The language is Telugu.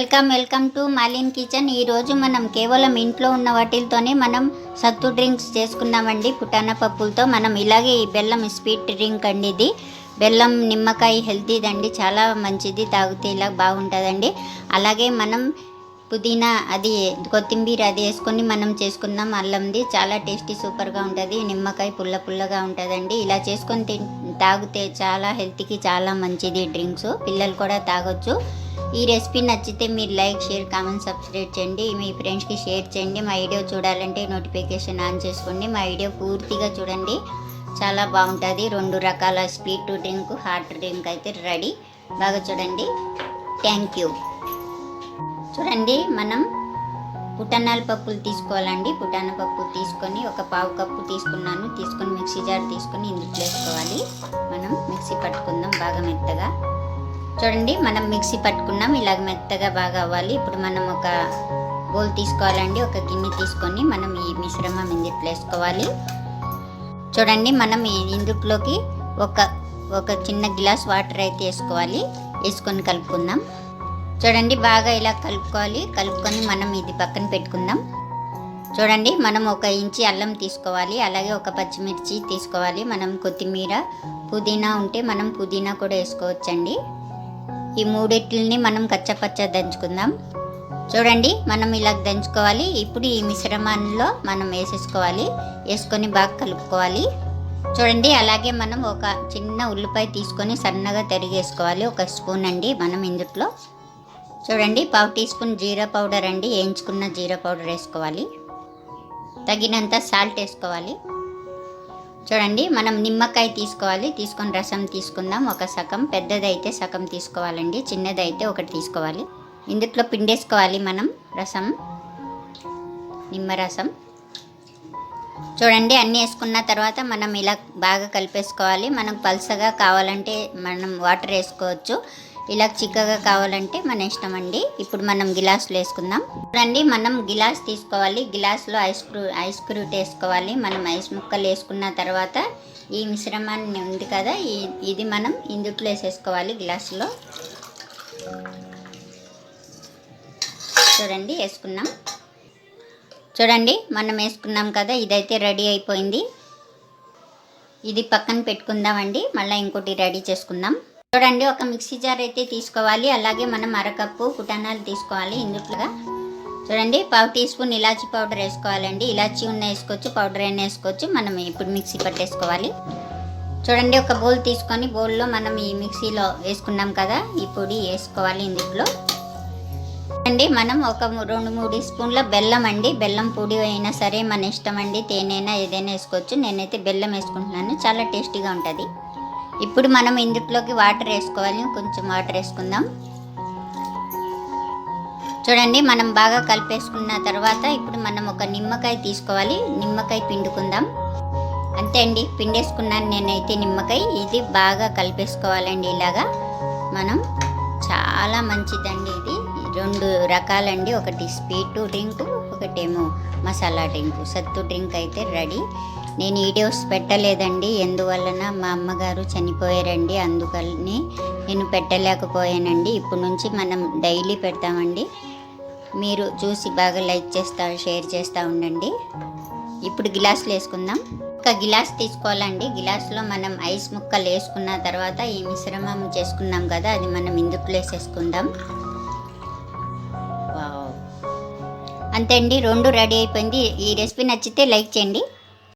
Welcome welcome to Malin kitchen. ఈరోజు మనం కేవలం ఇంట్లో ఉన్న వాటిలతోనే మనం సత్తు డ్రింక్స్ చేసుకున్నామండి పుటానా పప్పులతో మనం ఇలాగే ఈ బెల్లం స్వీట్ డ్రింక్ అండి ఇది. బెల్లం నిమ్మకాయ హెల్తీదండి చాలా మంచిది తాగితే ఇలా బాగుంటుందండి. అలాగే మనం పుదీనా అది కొత్తిమీర అది వేసుకొని మనం చేసుకుందాం. అల్లంది చాలా టేస్టీ సూపర్గా ఉంటుంది. నిమ్మకాయ పుల్ల పుల్లగా ఉంటుందండి. ఇలా చేసుకొని తాగితే చాలా హెల్త్కి చాలా మంచిది డ్రింక్స్. పిల్లలు కూడా తాగొచ్చు. ఈ రెసిపీ నచ్చితే మీరు లైక్ షేర్ కామెంట్ సబ్స్క్రైబ్ చేయండి. మీ ఫ్రెండ్స్కి షేర్ చేయండి. మా వీడియో చూడాలంటే నోటిఫికేషన్ ఆన్ చేసుకోండి. మా వీడియో పూర్తిగా చూడండి. చాలా బాగుంటుంది. రెండు రకాల స్వీట్ డ్రింక్ హాట్ డ్రింక్ అయితే రెడీ. బాగా చూడండి. Thank you. చూడండి మనం పుట్టనాల పప్పులు తీసుకోవాలండి. పుట్టాన పప్పు తీసుకొని ఒక పావు కప్పు తీసుకున్నాను. తీసుకొని మిక్సీ జార్ తీసుకొని ఇందులో వేసుకోవాలి. మనం మిక్సీ పట్టుకుందాం బాగా మెత్తగా. చూడండి మనం మిక్సీ పట్టుకున్నాం. ఇలాగ మెత్తగా బాగా అవ్వాలి. ఇప్పుడు మనం ఒక బౌల్ తీసుకోవాలండి. ఒక గిన్నె తీసుకొని మనం ఈ మిశ్రమం ఇందుట్లో వేసుకోవాలి. చూడండి మనం ఈ ఇందుట్లోకి ఒక ఒక చిన్న గ్లాస్ వాటర్ అయితే వేసుకోవాలి. వేసుకొని కలుపుకుందాం. చూడండి బాగా ఇలా కలుపుకోవాలి. కలుపుకొని మనం ఇది పక్కన పెట్టుకుందాం. చూడండి మనం ఒక ఇంచి అల్లం తీసుకోవాలి. అలాగే ఒక పచ్చిమిర్చి తీసుకోవాలి. మనం కొత్తిమీర పుదీనా ఉంటే మనం పుదీనా కూడా వేసుకోవచ్చండి. ఈ మూడిట్లని మనం కచ్చపచ్చ దంచుకుందాం. చూడండి మనం ఇలా దంచుకోవాలి. ఇప్పుడు ఈ మిశ్రమంలో మనం వేసేసుకోవాలి. వేసుకొని బాగా కలుపుకోవాలి. చూడండి అలాగే మనం ఒక చిన్న ఉల్లిపాయ తీసుకొని సన్నగా తరిగేసుకోవాలి. ఒక స్పూన్ అండి మనం ఇందుట్లో. చూడండి పావు టీ స్పూన్ జీరా పౌడర్ అండి. వేయించుకున్న జీరా పౌడర్ వేసుకోవాలి. తగినంత సాల్ట్ వేసుకోవాలి. చూడండి మనం నిమ్మకాయ తీసుకోవాలి తీసుకొని రసం తీసుకుందాం. ఒక సగం పెద్దదైతే సగం తీసుకోవాలండి చిన్నదైతే ఒకటి తీసుకోవాలి. ఇందుట్లో పిండేసుకోవాలి మనం రసం నిమ్మరసం చూడండి అన్నీ వేసుకున్న తర్వాత మనం ఇలా బాగా కలిపేసుకోవాలి. మనకు పల్సగా కావాలంటే మనం వాటర్ వేసుకోవచ్చు. ఇలా చిక్కగా కావాలంటే మన ఇష్టం అండి. ఇప్పుడు మనం గిలాసులు వేసుకుందాం. చూడండి మనం గిలాస్ తీసుకోవాలి. గిలాస్లో ఐస్ క్రూ ఐస్ క్రూట్ వేసుకోవాలి. మనం ఐస్ ముక్కలు వేసుకున్న తర్వాత ఈ మిశ్రమాన్ని ఉంది కదా ఇది మనం ఇందుట్లో వేసేసుకోవాలి గ్లాసులో. చూడండి వేసుకున్నాం చూడండి మనం వేసుకున్నాం కదా ఇదైతే రెడీ అయిపోయింది. ఇది పక్కన పెట్టుకుందామండి. మళ్ళీ ఇంకోటి రెడీ చేసుకుందాం. చూడండి ఒక మిక్సీ జార్ అయితే తీసుకోవాలి. అలాగే మనం అరకప్పు పుటానాలు తీసుకోవాలి ఇందుట్లుగా. చూడండి పావు టీ స్పూన్ ఇలాచీ పౌడర్ వేసుకోవాలండి. ఇలాచీ ఉన్న వేసుకోవచ్చు పౌడర్ అయినా వేసుకోవచ్చు. మనం ఇప్పుడు మిక్సీ పట్టేసుకోవాలి. చూడండి ఒక బౌల్ తీసుకొని బౌల్లో మనం ఈ మిక్సీలో వేసుకున్నాం కదా ఈ పొడి వేసుకోవాలి ఇందులో అండి మనం ఒక రెండు మూడు స్పూన్ల బెల్లం అండి. బెల్లం పొడి అయినా సరే మన ఇష్టం అండి. తేనైనా ఏదైనా వేసుకోవచ్చు. నేనైతే బెల్లం వేసుకుంటున్నాను. చాలా టేస్టీగా ఉంటుంది. ఇప్పుడు మనం ఇందుట్లోకి వాటర్ వేసుకోవాలి. కొంచెం వాటర్ వేసుకుందాం. చూడండి మనం బాగా కలిపేసుకున్న తర్వాత ఇప్పుడు మనం ఒక నిమ్మకాయ తీసుకోవాలి. నిమ్మకాయ పిండుకుందాం. అంతే అండి. పిండేసుకున్నాను నేనైతే నిమ్మకాయ. ఇది బాగా కలిపేసుకోవాలండి ఇలాగా. మనం చాలా మంచిదండి ఇది. రెండు రకాలండి. ఒకటి స్వీట్ డ్రింక్ ఒకటేమో మసాలా డ్రింక్. సత్తు డ్రింక్ అయితే రెడీ. నేను వీడియోస్ పెట్టలేదండి. ఎందువలన మా అమ్మగారు చనిపోయారండి. అందుకని నేను పెట్టలేకపోయానండి. ఇప్పుడు నుంచి మనం డైలీ పెడతామండి. మీరు చూసి బాగా లైక్ చేస్తా షేర్ చేస్తూ ఉండండి. ఇప్పుడు గిలాసులు వేసుకుందాం. ఒక గిలాస్ తీసుకోవాలండి. గిలాస్లో మనం ఐస్ ముక్కలు వేసుకున్న తర్వాత ఈ మిశ్రమం చేసుకున్నాం కదా అది మనం ఇందుట్లో వేసేసుకుందాం. అంతే అండి. రెండు రెడీ అయిపోయింది. ఈ రెసిపీ నచ్చితే లైక్ చేయండి.